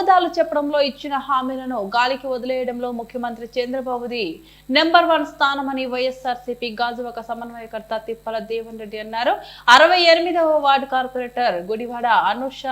అబద్ధాలు చెప్పడంలో ఇచ్చిన హామీలను గాలికి వదిలేయడంలో ముఖ్యమంత్రి చంద్రబాబుది నెంబర్ వన్ స్థానమని వైఎస్ఆర్సీపీ ఒక సమన్వయకర్త తిప్పల దేవన్ రెడ్డి అన్నారు. అరవై ఎనిమిదవ వార్డు కార్పొరేటర్ గుడివాడ అనుష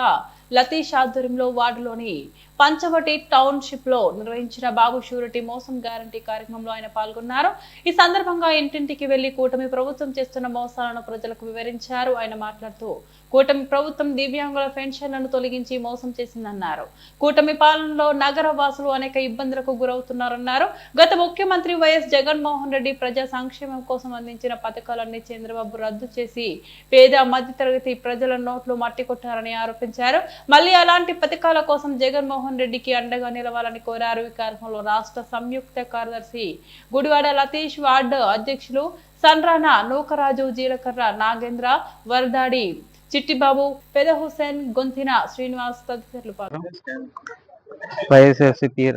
లతీష్ ఆధ్వర్యంలో వార్డులోని పంచవటి టౌన్షిప్లో నిర్వహించిన బాబు షూరిటీ మోసం గ్యారంటీ కార్యక్రమంలో ఆయన పాల్గొన్నారు. ఈ సందర్భంగా ఇంటింటికి వెళ్ళి కూటమి ప్రభుత్వం చేస్తున్న మోసాలను ప్రజలకు వివరించారు. ఆయన మాట్లాడుతూ కూటమి ప్రభుత్వం దివ్యాంగుల పెన్షన్లను తొలగించి మోసం చేసిందన్నారు. కూటమి పాలనలో నగర వాసులు అనేక ఇబ్బందులకు గురవుతున్నారన్నారు. గత ముఖ్యమంత్రి వైఎస్ జగన్మోహన్ రెడ్డి ప్రజా సంక్షేమం కోసం అందించిన పథకాలన్నీ చంద్రబాబు రద్దు చేసి పేద మధ్యతరగతి ప్రజల నోట్లు మట్టి కొట్టారని ఆరోపించారు. మళ్ళీ అలాంటి పథకాల కోసం జగన్మోహన్ రెడ్డికి అండగా నిలవాలని కోరారు. ఈ కార్యక్రమంలో రాష్ట్ర సంయుక్త కార్యదర్శి గుడివాడ లతీష్ వార్డు అధ్యక్షులు సన్రాణ నూకరాజు జీలకర్ర నాగేంద్ర వరదాడి చిట్టిబాబు పెద హుసేన్ గొంతిన శ్రీనివాస్ తదితరులు పాల్గొన్నారు.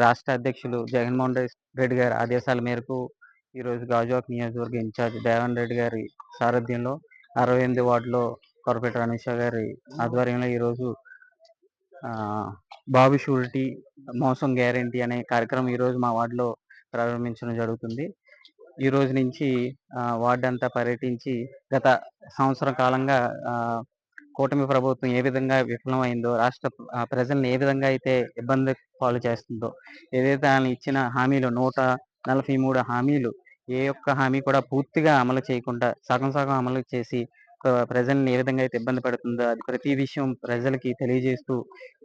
రాష్ట్ర అధ్యక్షులు జగన్మోహన్ రెడ్డి గారి ఆదేశాల మేరకు ఈరోజు గాజువాక్ నియోజకవర్గ ఇన్ఛార్జ్ దేవన్ రెడ్డి గారి సారథ్యంలో అరవై ఎనిమిది వార్డులో కార్పొరేటర్ అనుష గారి ఆధ్వర్యంలో ఈరోజు బాబు షూరిటీ మోసం గ్యారంటీ అనే కార్యక్రమం ఈరోజు మా వార్డులో ప్రారంభించడం జరుగుతుంది. ఈ రోజు నుంచి వార్డు అంతా పర్యటించి గత సంవత్సరం కాలంగా కూటమి ప్రభుత్వం ఏ విధంగా విఫలమైందో రాష్ట్ర ప్రజల్ని ఏ విధంగా అయితే ఇబ్బంది పాలు చేస్తుందో ఏదైతే ఆయన ఇచ్చిన హామీలు నూట నలభై మూడు హామీలు ఏ ఒక్క హామీ కూడా పూర్తిగా అమలు చేయకుండా సగం సగం అమలు చేసి ప్రజల్ని ఏ విధంగా అయితే ఇబ్బంది పెడుతుందో అది ప్రతి విషయం ప్రజలకి తెలియజేస్తూ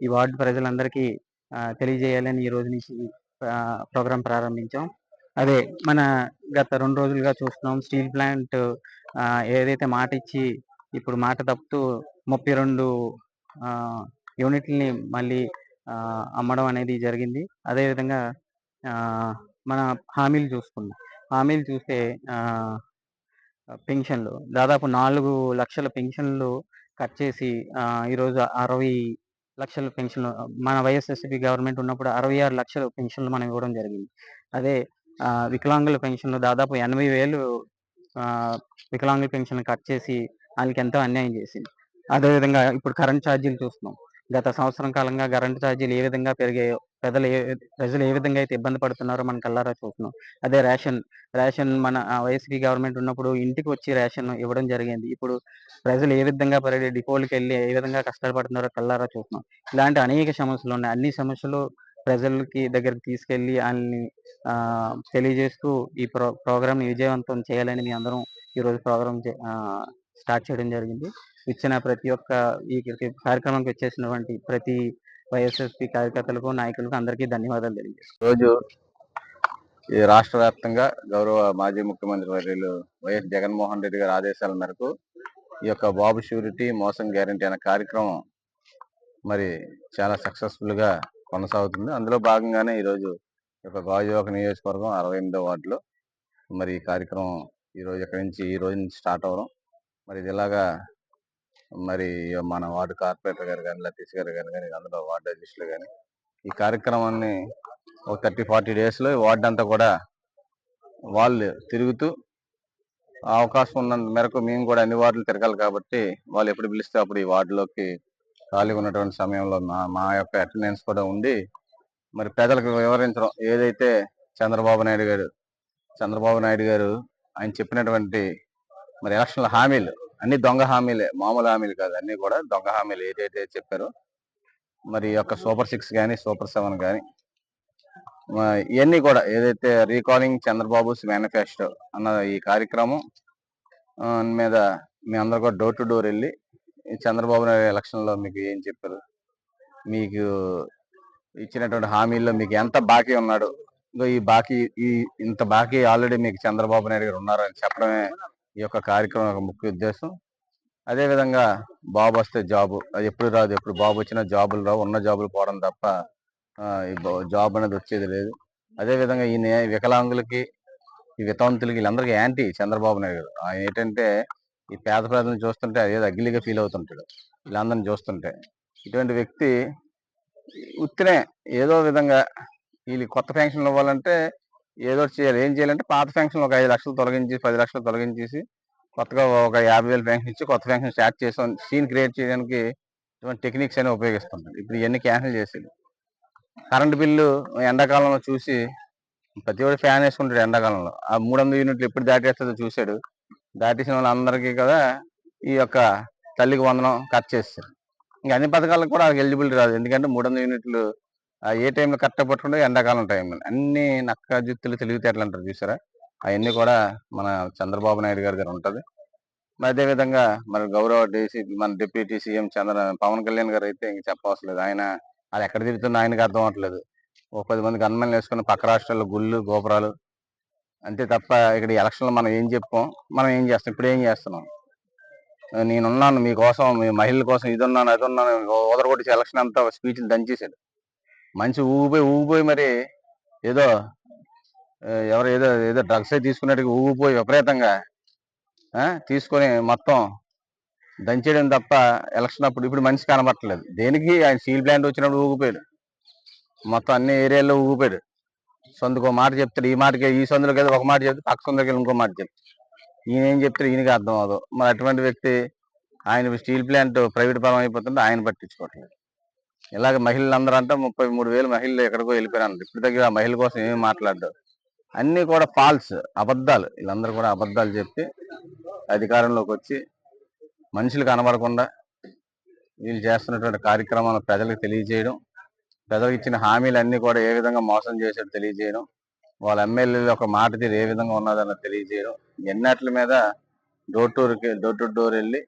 ఈ వార్డు ప్రజలందరికీ తెలియజేయాలని ఈ రోజు నుంచి ప్రోగ్రాం ప్రారంభించాం. అదే మన గత రెండు రోజులుగా చూస్తున్నాం స్టీల్ ప్లాంట్ ఏదైతే మాట ఇచ్చి ఇప్పుడు మాట తప్పుతూ ముప్పై రెండు యూనిట్లని మళ్ళీ అమ్మడం అనేది జరిగింది. అదేవిధంగా మన హామీలు చూసుకుందాం. హామీలు చూస్తే పెన్షన్లు. దాదాపు నాలుగు లక్షల పెన్షన్లు కట్ చేసి ఈరోజు అరవై లక్షల పెన్షన్లు మన వైఎస్ఎస్పి గవర్నమెంట్ ఉన్నప్పుడు అరవై ఆరు లక్షల పెన్షన్లు మనం ఇవ్వడం జరిగింది. అదే వికలాంగుల పెన్షన్లు దాదాపు ఎనభై వేలు ఆ, వికలాంగుల పెన్షన్లు కట్ చేసి వాళ్ళకి ఎంతో అన్యాయం చేసింది. అదేవిధంగా ఇప్పుడు కరెంట్ ఛార్జీలు చూస్తున్నాం. గత సంవత్సరం కాలంగా కరెంట్ ఛార్జీలు ఏ విధంగా పెరిగాయో ప్రజలు ఏ ప్రజలు ఏ విధంగా అయితే ఇబ్బంది పడుతున్నారో మనం కల్లారా చూస్తున్నాం. అదే రేషన్ రేషన్ మన వైసీపీ గవర్నమెంట్ ఉన్నప్పుడు ఇంటికి వచ్చి రేషన్ ఇవ్వడం జరిగింది. ఇప్పుడు ప్రజలు ఏ విధంగా పరి డిపోలకు వెళ్ళి ఏ విధంగా కష్టపడుతున్నారో కల్లారా చూస్తున్నాం. ఇలాంటి అనేక సమస్యలు ఉన్నాయి. అన్ని సమస్యలు ప్రజలకి దగ్గరికి తీసుకెళ్ళి వాళ్ళని ఆ, తెలియజేస్తూ ఈ ప్రో ప్రోగ్రామ్ని విజయవంతం చేయాలని మీ అందరం ఈరోజు ప్రోగ్రామ్ స్టార్ట్ చేయడం జరిగింది. ఇచ్చిన ప్రతి ఒక్క ఈ కార్యక్రమానికి వచ్చేసినటువంటి ప్రతి వైఎస్ఎస్పి కార్యకర్తలకు నాయకులకు అందరికీ ధన్యవాదాలు తెలియజేస్తాను రోజు ఈ రాష్ట్ర వ్యాప్తంగా గౌరవ మాజీ ముఖ్యమంత్రి వర్యులు వైఎస్ జగన్మోహన్ రెడ్డి గారి ఆదేశాల మేరకు ఈ యొక్క బాబు షూరిటీ మోసం గ్యారంటీ అనే కార్యక్రమం మరి చాలా సక్సెస్ఫుల్గా కొనసాగుతుంది. అందులో భాగంగానే ఈరోజు యొక్క గాజువాక నియోజకవర్గం అరవై ఎనిమిదో వార్డులో మరి ఈ కార్యక్రమం ఈ రోజు ఇక్కడి నుంచి ఈ రోజు నుంచి స్టార్ట్ అవ్వడం మరి ఇది ఇలాగా మరి మన వార్డు కార్పొరేటర్ గారు కానీ లతీష్ గారు గారు కానీ అందులో వార్డు అధ్యక్షులు కానీ ఈ కార్యక్రమాన్ని ఒక థర్టీ ఫార్టీ డేస్లో వార్డు అంతా కూడా వాళ్ళు తిరుగుతూ అవకాశం ఉన్నంత మేరకు మేము కూడా అన్ని వార్డులు తిరగాలి కాబట్టి వాళ్ళు ఎప్పుడు పిలిస్తే అప్పుడు ఈ వార్డులోకి ఖాళీగా ఉన్నటువంటి సమయంలో మా మా యొక్క అటెండెన్స్ కూడా ఉండి మరి పేదలకు వివరించడం. ఏదైతే చంద్రబాబు నాయుడు గారు చంద్రబాబు నాయుడు గారు ఆయన చెప్పినటువంటి మరి ఎలక్షన్ల హామీలు అన్ని దొంగ హామీలే మామూలు హామీలు కాదు. అన్ని కూడా దొంగ హామీలు ఏదైతే చెప్పారో మరి యొక్క సూపర్ సిక్స్ కానీ సూపర్ సెవెన్ కానీ ఇవన్నీ కూడా ఏదైతే రీకాలింగ్ చంద్రబాబుస్ మేనిఫెస్టో అన్న ఈ కార్యక్రమం మీద మీ అందరు కూడా డోర్ టు డోర్ వెళ్ళి చంద్రబాబు నాయుడు ఎలక్షన్లో మీకు ఏం చెప్పారు? మీకు ఇచ్చినటువంటి హామీల్లో మీకు ఎంత బాకీ ఉన్నాడు? ఈ బాకీ ఈ ఇంత బాకీ ఆల్రెడీ మీకు చంద్రబాబు నాయుడు గారు ఉన్నారని చెప్పడమే ఈ యొక్క కార్యక్రమం యొక్క ముఖ్య ఉద్దేశం. అదే విధంగా బాబు వస్తే జాబు అది ఎప్పుడు రాదు ఎప్పుడు బాబు వచ్చినా జాబులు రావు ఉన్న జాబులు పోవడం తప్ప ఈ జాబ్ అనేది వచ్చేది లేదు. అదే విధంగా వికలాంగులకి ఈ వితంతులకి వీళ్ళందరికీ యాంటీ చంద్రబాబు నాయుడు గారు. ఆయన ఏంటంటే ఈ పేద ప్రజలను చూస్తుంటే అదేదో అగ్గిలిగా ఫీల్ అవుతుంటాడు వీళ్ళందరిని చూస్తుంటే. ఇటువంటి వ్యక్తి ఉత్తినే ఏదో విధంగా వీళ్ళు కొత్త పెన్షన్లు ఇవ్వాలంటే ఏదో చేయాలి. ఏం చేయాలంటే పాత పెన్షన్ ఒక ఐదు లక్షలు తొలగించి పది లక్షలు తొలగించేసి కొత్తగా ఒక యాభై వేలు పెన్షన్ ఇచ్చి కొత్త పెన్షన్ స్టార్ట్ చేసాం. సీన్ క్రియేట్ చేయడానికి ఇటువంటి టెక్నిక్స్ అనేవి ఉపయోగిస్తుంటారు ఇప్పుడు ఇవన్నీ క్యాన్సిల్ చేసేది కరెంట్ బిల్లు ఎండాకాలంలో చూసి ప్రతి ఒక్కటి ఫ్యాన్ వేసుకుంటాడు ఎండాకాలంలో. ఆ మూడు వందల యూనిట్లు ఎప్పుడు దాటేస్తుందో చూశాడు. దాటేసిన వాళ్ళందరికీ కదా ఈ యొక్క తల్లికి వందనం కట్ చేస్తారు ఇంకా అన్ని పథకాలకు కూడా ఎలిజిబిలిటీ రాదు. ఎందుకంటే మూడు వందల యూనిట్లు ఏ టైంలో కరెక్ట్ పట్టుకుంటే ఎండాకాలం టైంలో. అన్ని నక్క జుత్తులు తెలివితేటలు అంటారు చూసారా? అవన్నీ కూడా మన చంద్రబాబు నాయుడు గారి దగ్గర ఉంటుంది. మరి అదేవిధంగా మరి గౌరవ డీసీ మన డిప్యూటీ సీఎం చంద్ర పవన్ కళ్యాణ్ గారు అయితే ఇంక చెప్పవసలేదు. ఆయన అది ఎక్కడ తిరుగుతుందో ఆయనకి అర్థం అవ్వట్లేదు. ఒక పది మంది గన్మెన్లు వేసుకుని పక్క రాష్ట్రాల్లో గుళ్ళు గోపురాలు అంతే తప్ప ఇక్కడ ఎలక్షన్లో మనం ఏం చెప్పాం? మనం ఏం చేస్తాం ఇప్పుడు ఏం చేస్తున్నాం? నేనున్నాను మీకోసం మీ మహిళల కోసం ఇది ఉన్నాను అది ఉన్నాను ఓదరగొట్టి ఎలక్షన్ అంతా స్పీచ్లు దంచేశాడు. మంచి ఊగిపోయి ఊగిపోయి మరి ఏదో ఎవరు ఏదో ఏదో డ్రగ్స్ తీసుకున్నట్టుగా ఊగిపోయి విపరీతంగా ఆ, తీసుకొని మొత్తం దంచేయడం తప్ప ఎలక్షన్ అప్పుడు ఇప్పుడు మనిషి కనబట్టలేదు దేనికి? ఆయన స్టీల్ ప్లాంట్ వచ్చినప్పుడు ఊగిపోయాడు. మొత్తం అన్ని ఏరియాల్లో ఊగిపోయాడు. సొందుకు మాట చెప్తాడు ఈ మాటకి ఈ సొందులకి ఒక మాట చెప్తే పక్క సొందులోకి ఇంకో మాట చెప్తాడు. ఈయన ఏం చెప్తాడు? ఈయనకి అర్థం అవ్వదు. మరి అటువంటి వ్యక్తి ఆయన స్టీల్ ప్లాంట్ ప్రైవేట్ పరం అయిపోతుంటే ఆయన పట్టించుకోవట్లేదు. ఇలాగ మహిళలందరూ అంటే ముప్పై మూడు వేలు మహిళలు ఎక్కడికో వెళ్ళిపోయారు ఇప్పుడు దగ్గర ఆ మహిళ కోసం ఏమీ మాట్లాడ్డారు అన్నీ కూడా ఫాల్స్ అబద్ధాలు. వీళ్ళందరూ కూడా అబద్ధాలు చెప్పి అధికారంలోకి వచ్చి మనుషులు కనబడకుండా వీళ్ళు చేస్తున్నటువంటి కార్యక్రమాలు ప్రజలకు తెలియజేయడం ప్రజలకు ఇచ్చిన హామీలు అన్నీ కూడా ఏ విధంగా మోసం చేశాడో తెలియజేయడం వాళ్ళ ఎమ్మెల్యేలు ఒక మాట తీరు ఏ విధంగా ఉన్నదన్న తెలియజేయడం ఎన్నట్ల మీద డోర్ టూర్కి డోర్ టు డోర్ వెళ్ళి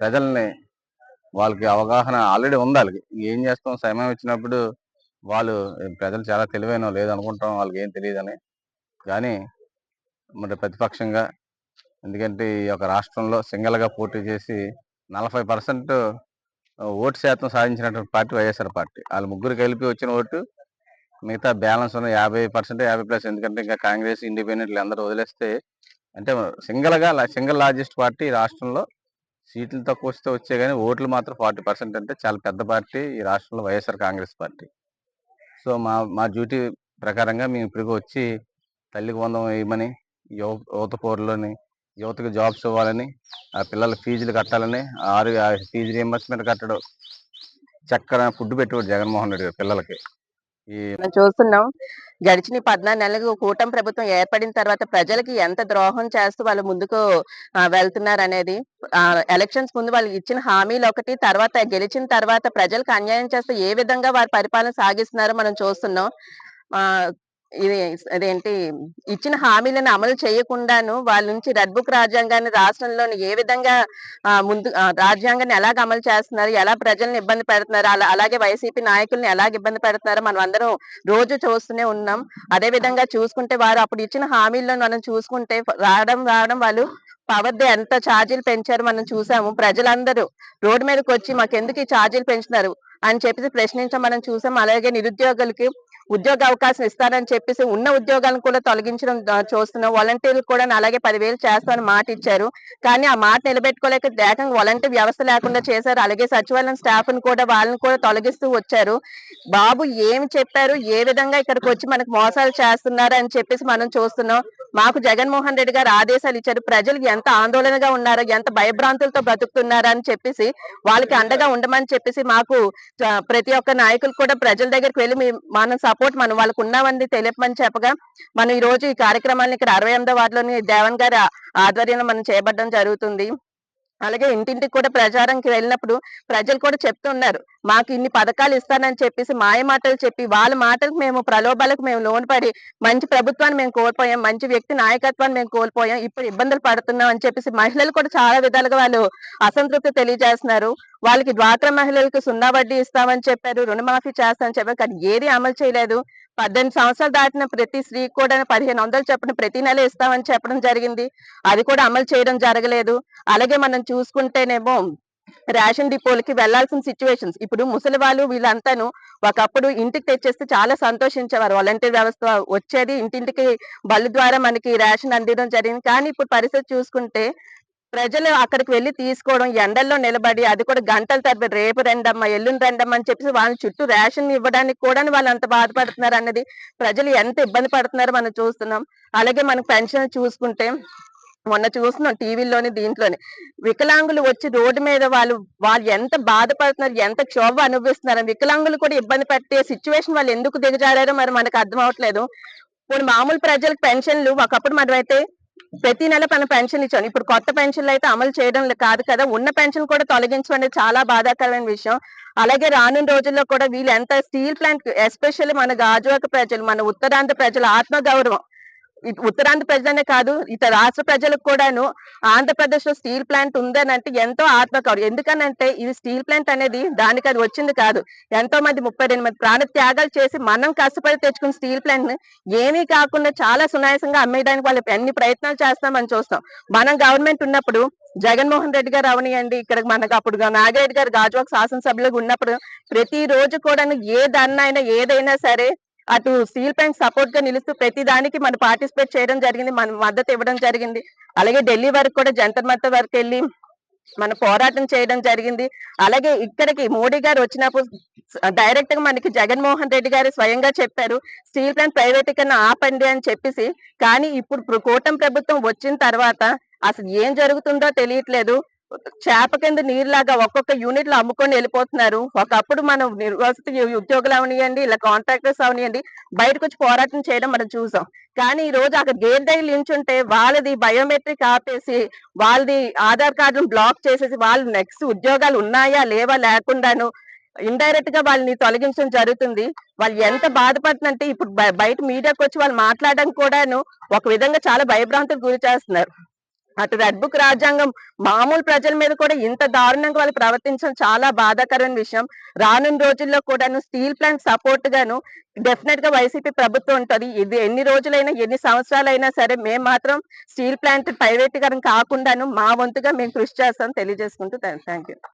ప్రజల్ని వాళ్ళకి అవగాహన ఆల్రెడీ ఉంది వాళ్ళకి. ఏం చేస్తాం? సమయం వచ్చినప్పుడు వాళ్ళు ప్రజలు చాలా తెలివైన లేదనుకుంటాం వాళ్ళకి ఏం తెలియదని. కానీ మరి ప్రతిపక్షంగా ఎందుకంటే ఈ యొక్క రాష్ట్రంలో సింగిల్గా పోటీ చేసి నలభై పర్సెంట్ ఓటు శాతం సాధించినటువంటి పార్టీ వైఎస్ఆర్ పార్టీ. వాళ్ళు ముగ్గురు కలిపి వచ్చిన ఓటు మిగతా బ్యాలెన్స్ ఉన్న యాభై పర్సెంట్ యాభై ప్లస్. ఎందుకంటే ఇంకా కాంగ్రెస్ ఇండిపెండెంట్లు అందరూ వదిలేస్తే అంటే సింగిల్గా సింగిల్ లార్జెస్ట్ పార్టీ ఈ రాష్ట్రంలో సీట్లు తక్కువ వస్తే వచ్చే కానీ ఓట్లు మాత్రం ఫార్టీ పర్సెంట్ అంటే చాలా పెద్ద పార్టీ ఈ రాష్ట్రంలో వైఎస్ఆర్ కాంగ్రెస్ పార్టీ. సో మా మా డ్యూటీ ప్రకారంగా మేము ఇప్పటికి వచ్చి తల్లికి వందం వేయమని యువ యువత పౌరులని యువతకు జాబ్స్ ఇవ్వాలని ఆ పిల్లల ఫీజులు కట్టాలని ఆరు ఫీజు రియంబర్స్మెంట్ కట్టడం చక్కగా ఫుడ్ పెట్టేవాడు జగన్మోహన్ రెడ్డి గారు పిల్లలకి. మనం చూస్తున్నాం గడిచిన ఈ పద్నాలుగు నెలలకు కూటమి ప్రభుత్వం ఏర్పడిన తర్వాత ప్రజలకి ఎంత ద్రోహం చేస్తూ వాళ్ళు ముందుకు వెళ్తున్నారు అనేది ఎలక్షన్స్ ముందు వాళ్ళు ఇచ్చిన హామీలు ఒకటి తర్వాత గెలిచిన తర్వాత ప్రజలకు అన్యాయం చేస్తూ ఏ విధంగా వారి పరిపాలన సాగిస్తున్నారో మనం చూస్తున్నాం. ఆ ఇది అదేంటి? ఇచ్చిన హామీలను అమలు చేయకుండాను వాళ్ళ నుంచి రెడ్ బుక్ రాజ్యాంగాన్ని రాష్ట్రంలోని ఏ విధంగా ముందు రాజ్యాంగాన్ని ఎలాగ అమలు చేస్తున్నారు? ఎలా ప్రజల్ని ఇబ్బంది పెడుతున్నారు? అలా అలాగే వైసీపీ నాయకుల్ని ఎలాగ ఇబ్బంది పెడుతున్నారో మనం అందరం రోజు చూస్తూనే ఉన్నాం. అదే విధంగా చూసుకుంటే వారు అప్పుడు ఇచ్చిన హామీల్లో మనం చూసుకుంటే రావడం రావడం వాళ్ళు పవర్ దే ఎంత ఛార్జీలు పెంచారు మనం చూసాము. ప్రజలందరూ రోడ్డు మీదకి వచ్చి మాకెందుకు ఈ ఛార్జీలు పెంచుతున్నారు? అని చెప్పేసి ప్రశ్నించడం మనం చూసాం. అలాగే నిరుద్యోగులకి ఉద్యోగ అవకాశం ఇస్తారని చెప్పేసి ఉన్న ఉద్యోగాలను కూడా తొలగించడం చూస్తున్నాం. వాలంటీర్లు కూడా అలాగే పదివేలు చేస్తామని మాట ఇచ్చారు. కానీ ఆ మాట నిలబెట్టుకోలేక ఏకంగా వాలంటీర్ వ్యవస్థ లేకుండా చేశారు. అలాగే సచివాలయం స్టాఫ్ని కూడా వాళ్ళని కూడా తొలగిస్తూ వచ్చారు. బాబు ఏమి చెప్పారు? ఏ విధంగా ఇక్కడికి వచ్చి మనకు మోసాలు చేస్తున్నారు అని చెప్పేసి మనం చూస్తున్నాం. మాకు జగన్మోహన్ రెడ్డి గారు ఆదేశాలు ఇచ్చారు. ప్రజలు ఎంత ఆందోళనగా ఉన్నారో ఎంత భయభ్రాంతులతో బ్రతుకుతున్నారా అని చెప్పేసి వాళ్ళకి అండగా ఉండమని చెప్పేసి మాకు ప్రతి ఒక్క నాయకులు కూడా ప్రజల దగ్గరికి వెళ్ళి మనం సపోర్ట్ మనం వాళ్ళకు ఉన్నామని తెలియపమని చెప్పగా మనం ఈ రోజు ఈ కార్యక్రమాన్ని ఇక్కడ అరవై ఎనిమిదో వార్డులోని దేవన్ గారి ఆధ్వర్యంలో మనం చేపట్టడం జరుగుతుంది. అలాగే ఇంటింటికి కూడా ప్రచారంకి వెళ్ళినప్పుడు ప్రజలు కూడా చెప్తున్నారు మాకు ఇన్ని పథకాలు ఇస్తానని చెప్పేసి మాయ మాటలు చెప్పి వాళ్ళ మాటలకు మేము ప్రలోభాలకు మేము లోనుపడి మంచి ప్రభుత్వాన్ని మేము కోల్పోయాం మంచి వ్యక్తి నాయకత్వాన్ని మేము కోల్పోయాం ఇప్పుడు ఇబ్బందులు పడుతున్నాం అని చెప్పేసి మహిళలు కూడా చాలా విధాలుగా వాళ్ళు అసంతృప్తి తెలియజేస్తున్నారు. వాళ్ళకి డ్వాక్రా మహిళలకు సున్నా వడ్డీ ఇస్తామని చెప్పారు రుణమాఫీ చేస్తామని చెప్పారు కానీ ఏది అమలు చేయలేదు. పద్దెనిమిది సంవత్సరాలు దాటిన ప్రతి స్త్రీ కూడా పదిహేను వందలు చెప్పిన ప్రతి నెల ఇస్తామని చెప్పడం జరిగింది. అది కూడా అమలు చేయడం జరగలేదు. అలాగే మనం చూసుకుంటేనేమో రేషన్ డిపోలకి వెళ్ళాల్సిన సిచ్యువేషన్స్. ఇప్పుడు ముసలి వాళ్ళు వీళ్ళంతాను ఒకప్పుడు ఇంటికి తెచ్చేస్తే చాలా సంతోషించేవారు. వాలంటీర్ వ్యవస్థ వచ్చేది ఇంటింటికి బళ్ళు ద్వారా మనకి రేషన్ అందించడం జరిగింది. కానీ ఇప్పుడు పరిస్థితి చూసుకుంటే ప్రజలు అక్కడికి వెళ్ళి తీసుకోవడం ఎండల్లో నిలబడి అది కూడా గంటల తరబడి రేపు రండమ్మా ఎల్లుండి రెండమ్మ అని చెప్పేసి వాళ్ళ చుట్టూ రేషన్ ఇవ్వడానికి కూడా వాళ్ళు అంత బాధపడుతున్నారు అన్నది ప్రజలు ఎంత ఇబ్బంది పడుతున్నారో మనం చూస్తున్నాం. అలాగే మనకు పెన్షన్ చూసుకుంటే మొన్న చూస్తున్నాం టీవీలోని దీంట్లోని. వికలాంగులు వచ్చి రోడ్డు మీద వాళ్ళు వాళ్ళు ఎంత బాధపడుతున్నారు ఎంత క్షోభ అనుభవిస్తున్నారు వికలాంగులు కూడా ఇబ్బంది పెట్టే సిచ్యువేషన్ వాళ్ళు ఎందుకు దిగజారారో మరి మనకు అర్థం అవట్లేదు. ఇప్పుడు మామూలు ప్రజలకు పెన్షన్లు ఒకప్పుడు మనమైతే ప్రతి నెల మన పెన్షన్ ఇచ్చాం ఇప్పుడు కొత్త పెన్షన్లు అయితే అమలు చేయడం కాదు కదా ఉన్న పెన్షన్ కూడా తొలగించడం అనేది చాలా బాధాకరమైన విషయం. అలాగే రానున్న రోజుల్లో కూడా వీళ్ళు ఎంత స్టీల్ ప్లాంట్ ఎస్పెషల్లీ మన గాజువాక ప్రజలు మన ఉత్తరాంధ్ర ప్రజల ఆత్మ గౌరవం ఉత్తరాంధ్ర ప్రజలనే కాదు ఇతర రాష్ట్ర ప్రజలకు కూడాను ఆంధ్రప్రదేశ్లో స్టీల్ ప్లాంట్ ఉందని అంటే ఎంతో ఆత్మకౌరు ఎందుకనంటే ఇది స్టీల్ ప్లాంట్ అనేది దానికి అది వచ్చింది కాదు. ఎంతో మంది ముప్పై రెండు మంది ప్రాణ త్యాగాలు చేసి మనం కష్టపడి తెచ్చుకున్న స్టీల్ ప్లాంట్ని ఏమీ కాకుండా చాలా సునాయాసంగా అమ్మేయడానికి వాళ్ళు ఎన్ని ప్రయత్నాలు చేస్తామని చూస్తాం మనం గవర్నమెంట్ ఉన్నప్పుడు జగన్మోహన్ రెడ్డి గారు అవనియండి ఇక్కడ మనకు అప్పుడు నాగిరెడ్డి గారు గాజువాక శాసనసభ్యులుగా ఉన్నప్పుడు ప్రతి రోజు కూడా ఏ దన్నైనా ఏదైనా సరే అటు స్టీల్ ప్లాంట్ సపోర్ట్గా నిలుస్తూ ప్రతి దానికి మనం పార్టిసిపేట్ చేయడం జరిగింది మన మద్దతు ఇవ్వడం జరిగింది. అలాగే ఢిల్లీ వరకు కూడా జంతర్ మంతర్ వరకు వెళ్ళి మన పోరాటం చేయడం జరిగింది. అలాగే ఇక్కడికి మోడీ గారు వచ్చినప్పుడు డైరెక్ట్గా మనకి జగన్మోహన్ రెడ్డి గారు స్వయంగా చెప్పారు స్టీల్ ప్లాంట్ ప్రైవేటీకరణ ఆపండి అని చెప్పేసి. కానీ ఇప్పుడు కూటమి ప్రభుత్వం వచ్చిన తర్వాత అసలు ఏం జరుగుతుందో తెలియట్లేదు. చేప కింద నీరులాగా ఒక్కొక్క యూనిట్లో అమ్ముకొని వెళ్ళిపోతున్నారు. ఒకప్పుడు మనం నిర్వాసిత ఉద్యోగులు అవనియండి ఇలా కాంట్రాక్టర్స్ అవనియండి బయటకు వచ్చి పోరాటం చేయడం మనం చూసాం. కానీ ఈ రోజు అక్కడ గేర్ దగ్గర నించుంటే వాళ్ళది బయోమెట్రిక్ ఆపేసి వాళ్ళది ఆధార్ కార్డును బ్లాక్ చేసేసి వాళ్ళు నెక్స్ట్ ఉద్యోగాలు ఉన్నాయా లేవా లేకుండాను ఇండైరెక్ట్గా వాళ్ళని తొలగించడం జరుగుతుంది. వాళ్ళు ఎంత బాధపడుతుందంటే ఇప్పుడు బయట మీడియాకి వచ్చి వాళ్ళు మాట్లాడడం కూడాను ఒక విధంగా చాలా భయభ్రాంతులకు గురి చేస్తున్నారు. అటు రెడ్ బుక్ రాజ్యాంగం మామూలు ప్రజల మీద కూడా ఇంత దారుణంగా వాళ్ళు ప్రవర్తించడం చాలా బాధాకరమైన విషయం. రానున్న రోజుల్లో కూడాను స్టీల్ ప్లాంట్ సపోర్ట్ గాను డెఫినెట్గా వైసీపీ ప్రభుత్వం ఉంటది. ఇది ఎన్ని రోజులైనా ఎన్ని సంవత్సరాలైనా సరే మేము మాత్రం స్టీల్ ప్లాంట్ ప్రైవేటీకరణ కాకుండాను మా వంతుగా మేము కృషి చేస్తాం తెలియజేసుకుంటూ థ్యాంక్ యూ